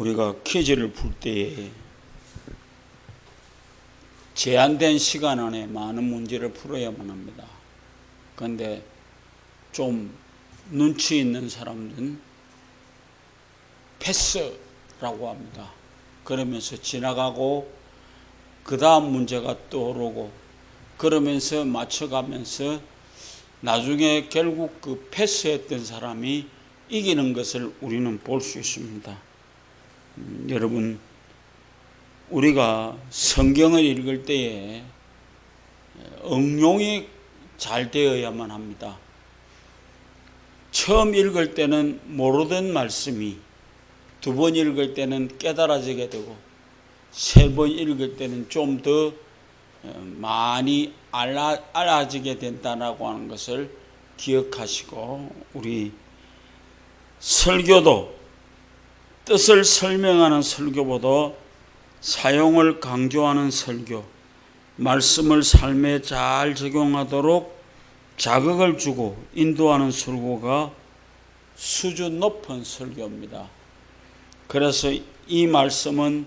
우리가 퀴즈를 풀 때에 제한된 시간 안에 많은 문제를 풀어야만 합니다. 그런데 좀 눈치 있는 사람들은 패스라고 합니다. 그러면서 지나가고 그 다음 문제가 떠오르고 그러면서 맞춰가면서 나중에 결국 그 패스했던 사람이 이기는 것을 우리는 볼 수 있습니다. 음, 여러분, 우리가 성경을 읽을 때에 응용이 잘 되어야만 합니다. 처음 읽을 때는 모르던 말씀이 두 번 읽을 때는 깨달아지게 되고 세 번 읽을 때는 좀 더 많이 알아, 알아지게 된다라고 하는 것을 기억하시고 우리 설교도 뜻을 설명하는 설교보다 사용을 강조하는 설교, 말씀을 삶에 잘 적용하도록 자극을 주고 인도하는 설교가 수준 높은 설교입니다. 그래서 이 말씀은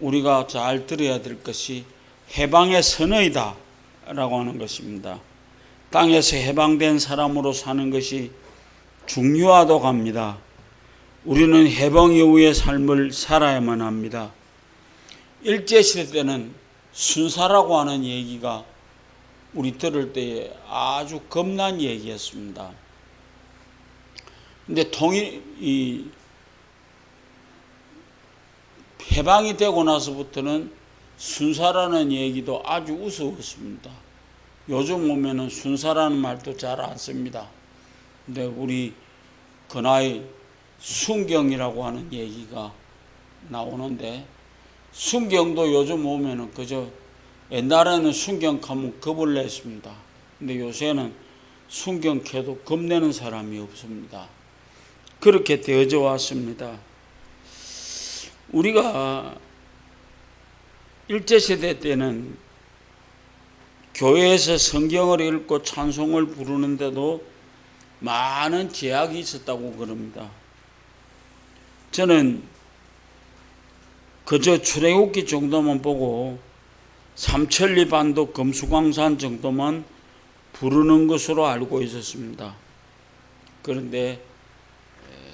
우리가 잘 들어야 될 것이 해방의 선의다 라고 하는 것입니다. 땅에서 해방된 사람으로 사는 것이 중요하다고 합니다. 우리는 해방 이후의 삶을 살아야만 합니다. 일제시대 때는 순사라고 하는 얘기가 우리 들을 때에 아주 겁난 얘기였습니다. 근데 통일, 이, 해방이 되고 나서부터는 순사라는 얘기도 아주 우스웠습니다. 요즘 오면은 순사라는 말도 잘 안 씁니다. 근데 우리 그 나이 순경이라고 하는 얘기가 나오는데 순경도 요즘 오면은 그저 옛날에는 순경 가면 겁을 냈습니다. 근데 요새는 순경 캐도 겁내는 사람이 없습니다. 그렇게 되어져 왔습니다. 우리가 일제시대 때는 교회에서 성경을 읽고 찬송을 부르는데도 많은 제약이 있었다고 그럽니다. 저는 그저 출애굽기 정도만 보고 삼천리 반도 금수광산 정도만 부르는 것으로 알고 있었습니다. 그런데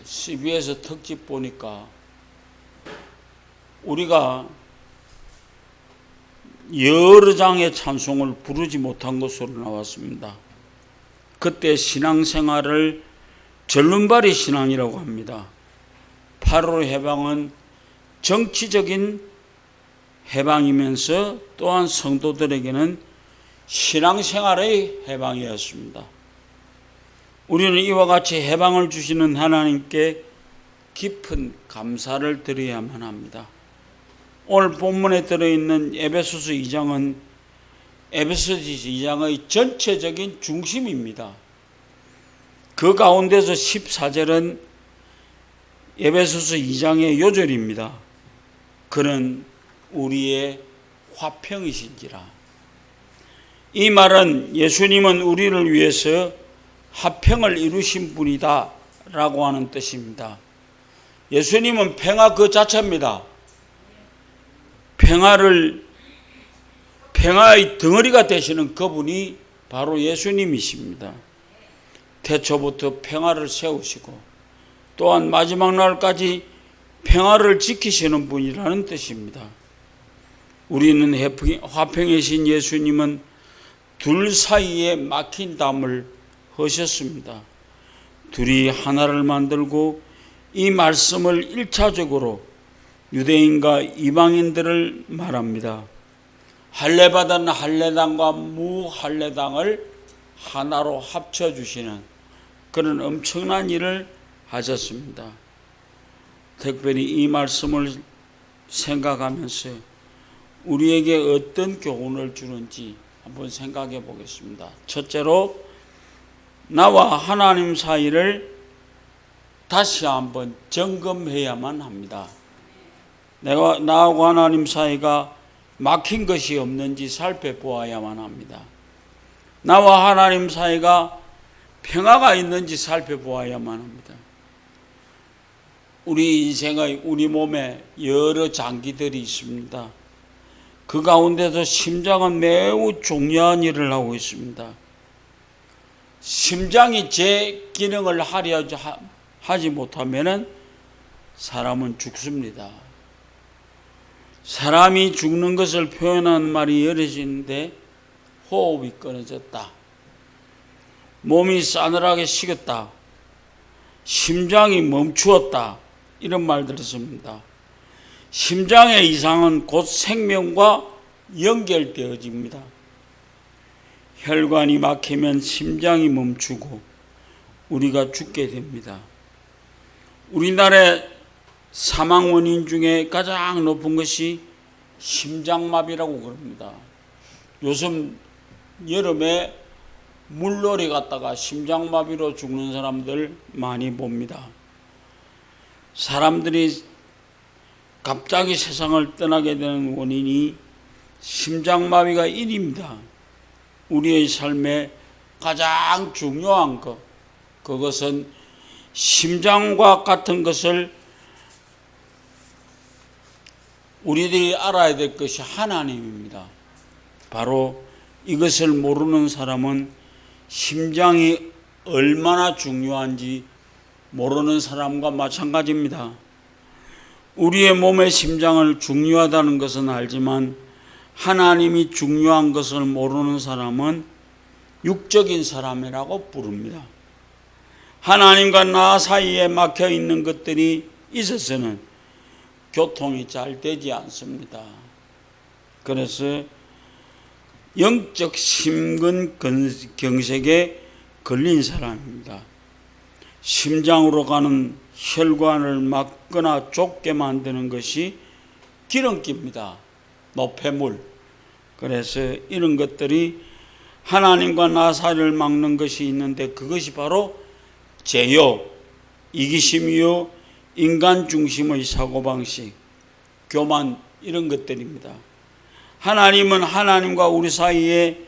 CBS 특집 보니까 우리가 여러 장의 찬송을 부르지 못한 것으로 나왔습니다. 그때 신앙생활을 절름발이 신앙이라고 합니다. 8월 해방은 정치적인 해방이면서 또한 성도들에게는 신앙생활의 해방이었습니다. 우리는 이와 같이 해방을 주시는 하나님께 깊은 감사를 드려야만 합니다. 오늘 본문에 들어있는 에베소서 2장은 에베소서 2장의 전체적인 중심입니다. 그 가운데서 14절은 에베소서 2장의 요절입니다. 그는 우리의 화평이신지라. 이 말은 예수님은 우리를 위해서 화평을 이루신 분이다 라고 하는 뜻입니다. 예수님은 평화 그 자체입니다. 평화를 평화의 덩어리가 되시는 그분이 바로 예수님이십니다. 태초부터 평화를 세우시고 또한 마지막 날까지 평화를 지키시는 분이라는 뜻입니다. 우리는 화평이신 예수님은 둘 사이에 막힌 담을 하셨습니다. 둘이 하나를 만들고 이 말씀을 일차적으로 유대인과 이방인들을 말합니다. 할례받은 할례당과 무할례당을 하나로 합쳐 주시는 그런 엄청난 일을 하셨습니다. 특별히 이 말씀을 생각하면서 우리에게 어떤 교훈을 주는지 한번 생각해 보겠습니다. 첫째로 나와 하나님 사이를 다시 한번 점검해야만 합니다. 내가 나하고 하나님 사이가 막힌 것이 없는지 살펴보아야만 합니다. 나와 하나님 사이가 평화가 있는지 살펴보아야만 합니다. 우리 인생의 우리 몸에 여러 장기들이 있습니다. 그 가운데서 심장은 매우 중요한 일을 하고 있습니다. 심장이 제 기능을 하려 하- 하지 못하면은 사람은 죽습니다. 사람이 죽는 것을 표현하는 말이 여러지는데 호흡이 끊어졌다. 몸이 싸늘하게 식었다. 심장이 멈추었다. 이런 말들을 씁니다. 심장의 이상은 곧 생명과 연결되어집니다. 혈관이 막히면 심장이 멈추고 우리가 죽게 됩니다. 우리나라의 사망 원인 중에 가장 높은 것이 심장마비라고 그럽니다. 요즘 여름에 물놀이 갔다가 심장마비로 죽는 사람들 많이 봅니다. 사람들이 갑자기 세상을 떠나게 되는 원인이 심장마비가 1입니다. 우리의 삶에 가장 중요한 것, 그것은 심장과 같은 것을 우리들이 알아야 될 것이 하나님입니다. 바로 이것을 모르는 사람은 심장이 얼마나 중요한지 모르는 사람과 마찬가지입니다. 우리의 몸의 심장을 중요하다는 것은 알지만 하나님이 중요한 것을 모르는 사람은 육적인 사람이라고 부릅니다. 하나님과 나 사이에 막혀 있는 것들이 있어서는 교통이 잘 되지 않습니다. 그래서 영적 심근경색에 걸린 사람입니다. 심장으로 가는 혈관을 막거나 좁게 만드는 것이 기름기입니다. 노폐물. 그래서 이런 것들이 하나님과 나 사이를 막는 것이 있는데 그것이 바로 죄요, 이기심이요, 인간 중심의 사고방식, 교만 이런 것들입니다. 하나님은 하나님과 우리 사이에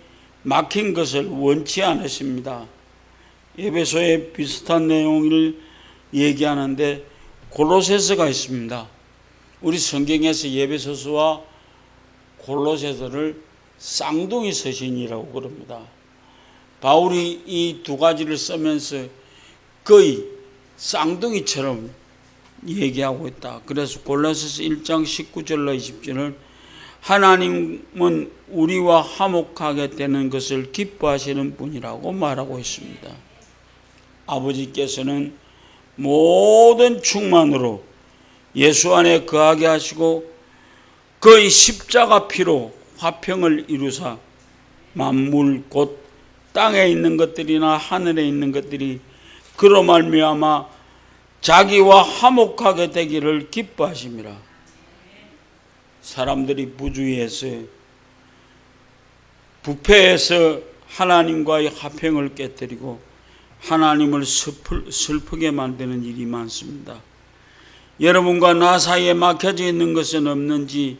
막힌 것을 원치 않으십니다. 예배소에 비슷한 내용을 얘기하는데 골로새서가 있습니다. 우리 성경에서 예배소서와 골로새서를 쌍둥이 서신이라고 그럽니다. 바울이 이 두 가지를 쓰면서 거의 쌍둥이처럼 얘기하고 있다. 그래서 골로새서 1장 19절로 20절은 하나님은 우리와 화목하게 되는 것을 기뻐하시는 분이라고 말하고 있습니다. 아버지께서는 모든 충만으로 예수 안에 거하게 하시고 그의 십자가 피로 화평을 이루사 만물 곧 땅에 있는 것들이나 하늘에 있는 것들이 그로 말미암아 자기와 화목하게 되기를 기뻐하심이라. 사람들이 부주의해서 부패해서 하나님과의 화평을 깨뜨리고 하나님을 슬프, 슬프 게 만드는 일이 많습니다. 여러분과 나 사이에 막혀져 있는 것은 없는지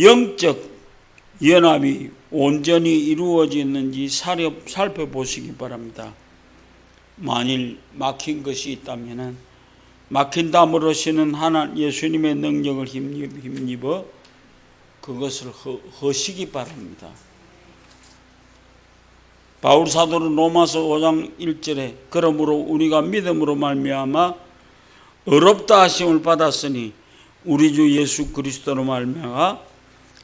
영적 연합이 온전히 이루어졌는지 살펴보시기 바랍니다. 만일 막힌 것이 있다면 막힌다므로시는 하나 예수님의 능력을 힘입어 그것을 허, 허시기 바랍니다. 바울 사도는 로마서 5장 1절에 그러므로 우리가 믿음으로 말미암아 어렵다 하심을 받았으니 우리 주 예수 그리스도로 말미암아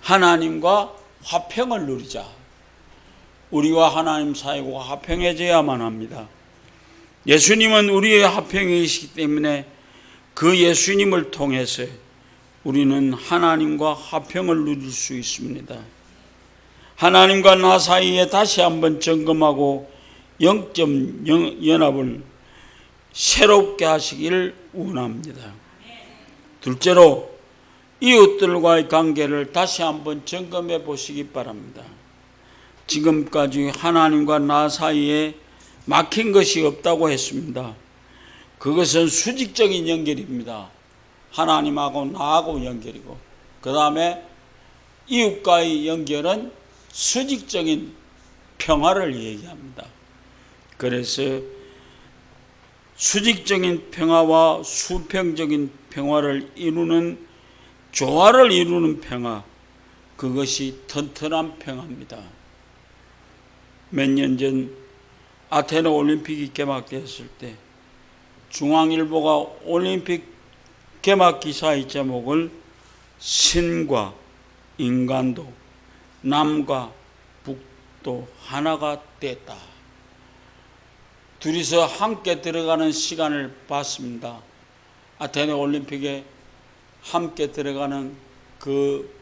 하나님과 화평을 누리자. 우리와 하나님 사이가 화평해져야만 합니다. 예수님은 우리의 화평이시기 때문에 그 예수님을 통해서 우리는 하나님과 화평을 누릴 수 있습니다. 하나님과 나 사이에 다시 한번 점검하고 영적 연합을 새롭게 하시기를 원합니다. 둘째로 이웃들과의 관계를 다시 한번 점검해 보시기 바랍니다. 지금까지 하나님과 나 사이에 막힌 것이 없다고 했습니다. 그것은 수직적인 연결입니다. 하나님하고 나하고 연결이고, 그 다음에 이웃과의 연결은 수직적인 평화를 얘기합니다. 그래서 수직적인 평화와 수평적인 평화를 이루는 조화를 이루는 평화 그것이 튼튼한 평화입니다. 몇 년 전 아테네 올림픽이 개막되었을 때 중앙일보가 올림픽 개막 기사의 제목을 신과 인간도 남과 북도 하나가 됐다. 둘이서 함께 들어가는 시간을 봤습니다. 아테네 올림픽에 함께 들어가는 그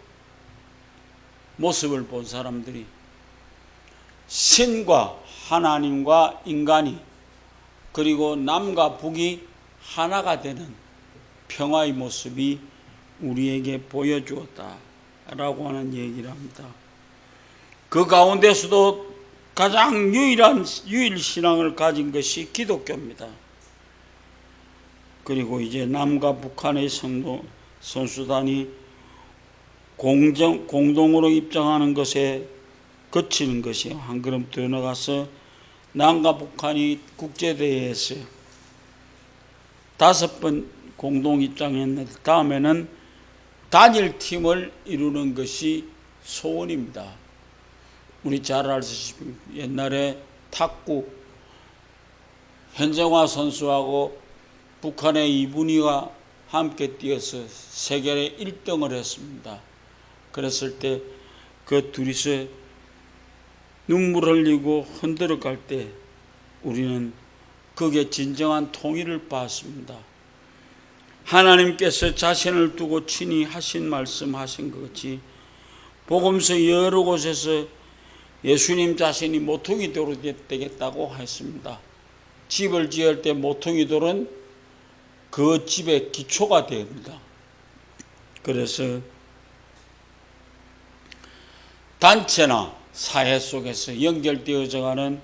모습을 본 사람들이 신과 하나님과 인간이 그리고 남과 북이 하나가 되는 평화의 모습이 우리에게 보여주었다라고 하는 얘기를 합니다. 그 가운데서도 가장 유일한 유일 신앙을 가진 것이 기독교입니다. 그리고 이제 남과 북한의 성도 선수단이 공정 공동으로 입장하는 것에 거치는 것이 한 걸음 더 나가서 남과 북한이 국제대회에서 다섯 번 공동 입장했는데 다음에는 단일 팀을 이루는 것이 소원입니다. 우리 잘 아시다시피 옛날에 탁구 현정화 선수하고 북한의 이분이가 함께 뛰어서 세계 1등을 했습니다. 그랬을 때 그 둘이서 눈물 흘리고 흔들어 갈 때 우리는 그게 진정한 통일을 봤습니다. 하나님께서 자신을 두고 친히 하신 말씀 하신 것 같이 복음서 여러 곳에서 예수님 자신이 모퉁이 돌이 되겠다고 했습니다. 집을 지을 때 모퉁이 돌은 그 집의 기초가 됩니다. 그래서 단체나 사회 속에서 연결되어져 가는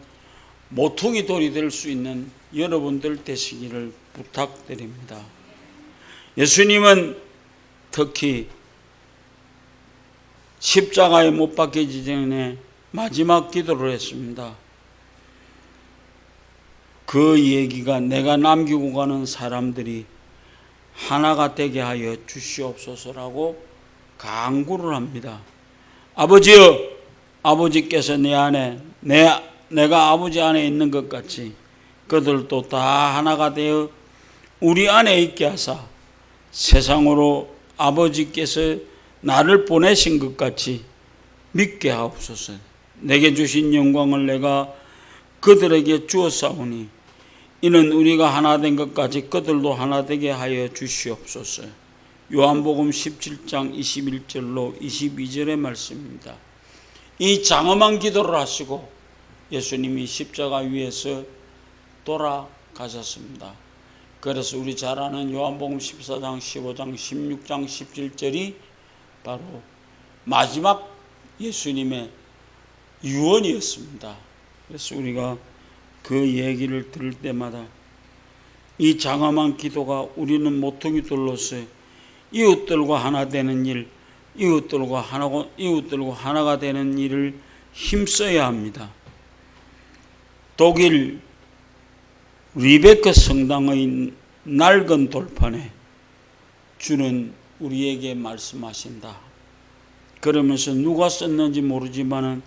모퉁이 돌이 될 수 있는 여러분들 되시기를 부탁드립니다. 예수님은 특히 십자가에 못 박히기 전에 마지막 기도를 했습니다. 그 얘기가 내가 남기고 가는 사람들이 하나가 되게 하여 주시옵소서라고 강구를 합니다. 아버지여, 아버지께서 내 안에, 내, 내가 아버지 안에 있는 것 같이 그들도 다 하나가 되어 우리 안에 있게 하사 세상으로 아버지께서 나를 보내신 것 같이 믿게 하옵소서. 내게 주신 영광을 내가 그들에게 주었사오니 이는 우리가 하나 된 것까지 그들도 하나 되게 하여 주시옵소서. 요한복음 17장 21절로 22절의 말씀입니다. 이 장엄한 기도를 하시고 예수님이 십자가 위에서 돌아가셨습니다. 그래서 우리 잘 아는 요한복음 14장, 15장, 16장, 17절이 바로 마지막 예수님의 유언이었습니다. 그래서 우리가 그 얘기를 들을 때마다 이 장엄한 기도가 우리는 모퉁이돌로서 이웃들과 하나 되는 일, 이웃들과 하나고 이웃들과 하나가 되는 일을 힘써야 합니다. 독일 리베크 성당의 낡은 돌판에 주는 우리에게 말씀하신다. 그러면서 누가 썼는지 모르지만은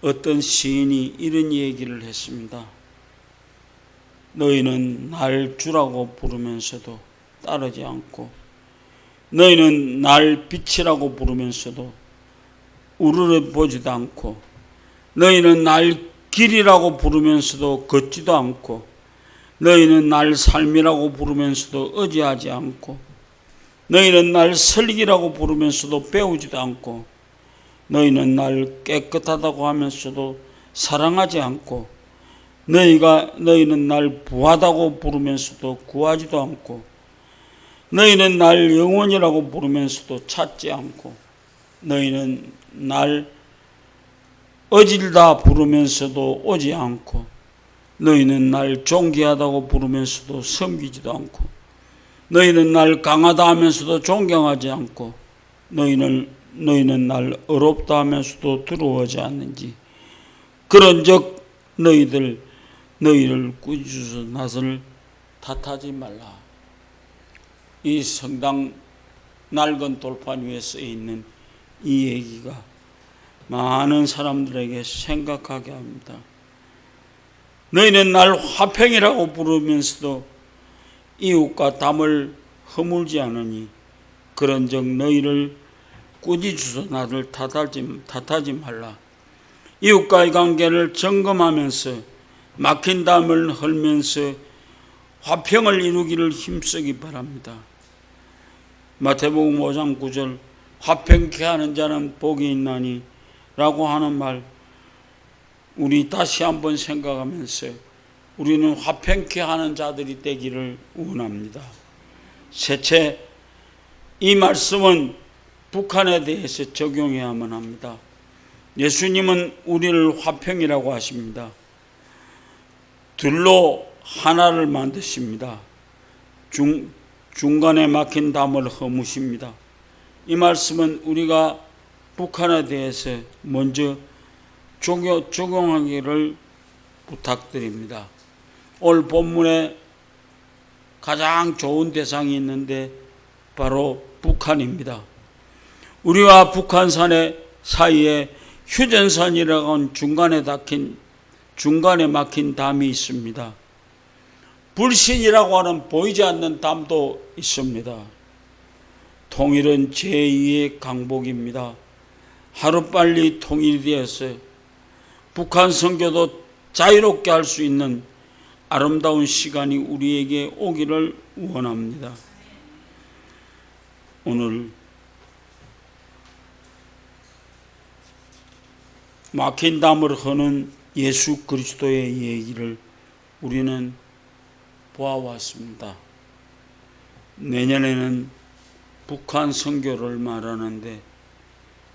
어떤 시인이 이런 얘기를 했습니다. 너희는 날 주라고 부르면서도 따르지 않고 너희는 날 빛이라고 부르면서도 우르르 보지도 않고 너희는 날 길이라고 부르면서도 걷지도 않고 너희는 날 삶이라고 부르면서도 의지하지 않고 너희는 날 설기라고 부르면서도 배우지도 않고 너희는 날 깨끗하다고 하면서도 사랑하지 않고 너희가 너희는 날 부하다고 부르면서도 구하지도 않고 너희는 날 영원이라고 부르면서도 찾지 않고 너희는 날 어질다 부르면서도 오지 않고 너희는 날 존귀하다고 부르면서도 섬기지도 않고 너희는 날 강하다 하면서도 존경하지 않고 너희는 너희는 날 어렵다 하면서도 두려워하지 않는지 그런즉 너희들 너희를 꾸짖어서 낯을 탓하지 말라. 이 성당 낡은 돌판 위에 쓰여 있는 이 얘기가 많은 사람들에게 생각하게 합니다. 너희는 날 화평이라고 부르면서도 이웃과 담을 허물지 않으니 그런즉 너희를 꾸짖어서 나를 탓하지, 탓하지 말라. 이웃과의 관계를 점검하면서 막힌 담을 헐면서 화평을 이루기를 힘쓰기 바랍니다. 마태복음 5장 9절 화평케 하는 자는 복이 있나니 라고 하는 말 우리 다시 한번 생각하면서 우리는 화평케 하는 자들이 되기를 원합니다. 셋째, 이 말씀은 북한에 대해서 적용해야만 합니다. 예수님은 우리를 화평이라고 하십니다. 둘로 하나를 만드십니다. 중, 중간에 막힌 담을 허무십니다. 이 말씀은 우리가 북한에 대해서 먼저 적용, 적용하기를 부탁드립니다. 오늘 본문에 가장 좋은 대상이 있는데 바로 북한입니다. 우리와 북한산의 사이에 휴전선이라고 하는 중간에 닫힌 중간에 막힌 담이 있습니다. 불신이라고 하는 보이지 않는 담도 있습니다. 통일은 제2의 강복입니다. 하루빨리 통일되어서 북한 선교도 자유롭게 할 수 있는 아름다운 시간이 우리에게 오기를 원합니다. 오늘 막힌 담을 허는 예수 그리스도의 얘기를 우리는 보아왔습니다. 내년에는 북한 선교를 말하는데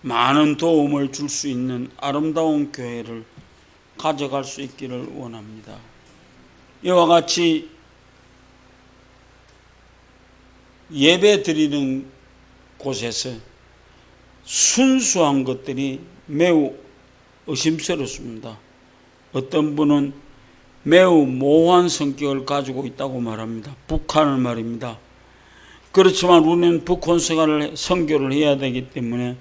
많은 도움을 줄 수 있는 아름다운 교회를 가져갈 수 있기를 원합니다. 이와 같이 예배 드리는 곳에서 순수한 것들이 매우 의심스럽습니다. 어떤 분은 매우 모호한 성격을 가지고 있다고 말합니다. 북한을 말입니다. 그렇지만 우리는 북한 선교를 해야 되기 때문에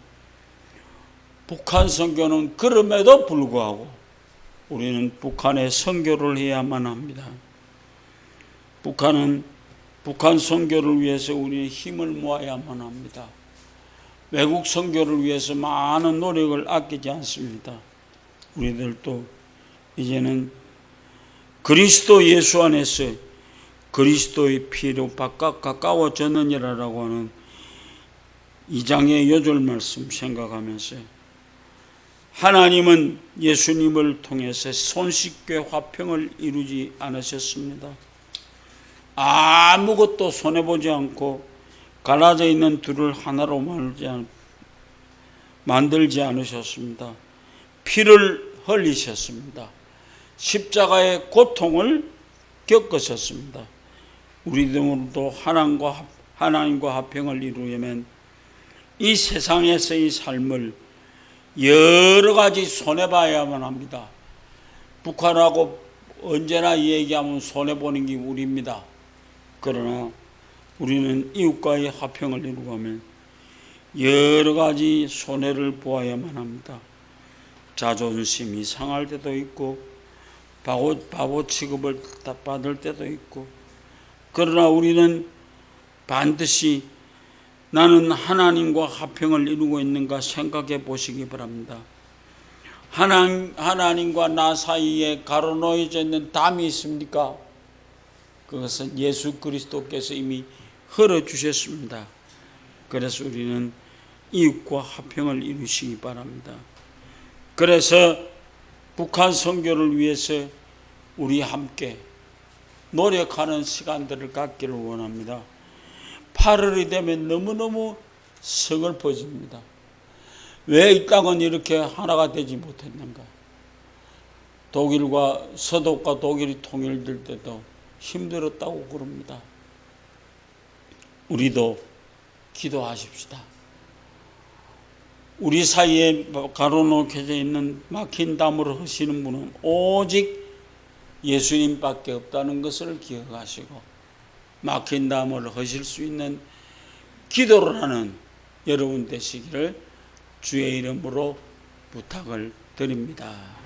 북한 선교는 그럼에도 불구하고 우리는 북한의 선교를 해야만 합니다. 북한은 북한 선교를 위해서 우리는 힘을 모아야만 합니다. 외국 선교를 위해서 많은 노력을 아끼지 않습니다. 우리들도 이제는 그리스도 예수 안에서 그리스도의 피로 바깥 가까워졌느니라라고 하는 이 장의 요절 말씀 생각하면서 하나님은 예수님을 통해서 손쉽게 화평을 이루지 않으셨습니다. 아무것도 손해보지 않고 갈라져 있는 둘을 하나로 만들지, 않, 만들지 않으셨습니다. 피를 흘리셨습니다. 십자가의 고통을 겪으셨습니다. 우리들도 하나님과, 하나님과 화평을 이루려면 이 세상에서의 삶을 여러 가지 손해봐야만 합니다. 북한하고 언제나 얘기하면 손해보는 게 우리입니다. 그러나 우리는 이웃과의 화평을 이루려면 여러 가지 손해를 보아야만 합니다. 자존심이 상할 때도 있고 바보, 바보 취급을 받을 때도 있고 그러나 우리는 반드시 나는 하나님과 화평을 이루고 있는가 생각해 보시기 바랍니다. 하나님, 하나님과 나 사이에 가로놓여져 있는 담이 있습니까? 그것은 예수 그리스도께서 이미 흘러주셨습니다. 그래서 우리는 이웃과 화평을 이루시기 바랍니다. 그래서 북한 선교를 위해서 우리 함께 노력하는 시간들을 갖기를 원합니다. 8월이 되면 너무너무 서글퍼집니다. 왜 이 땅은 이렇게 하나가 되지 못했는가? 독일과 서독과 독일이 통일될 때도 힘들었다고 그럽니다. 우리도 기도하십시다. 우리 사이에 가로놓겨져 있는 막힌 담으로 하시는 분은 오직 예수님밖에 없다는 것을 기억하시고 막힌 담을 하실 수 있는 기도를 하는 여러분 되시기를 주의 이름으로 부탁을 드립니다.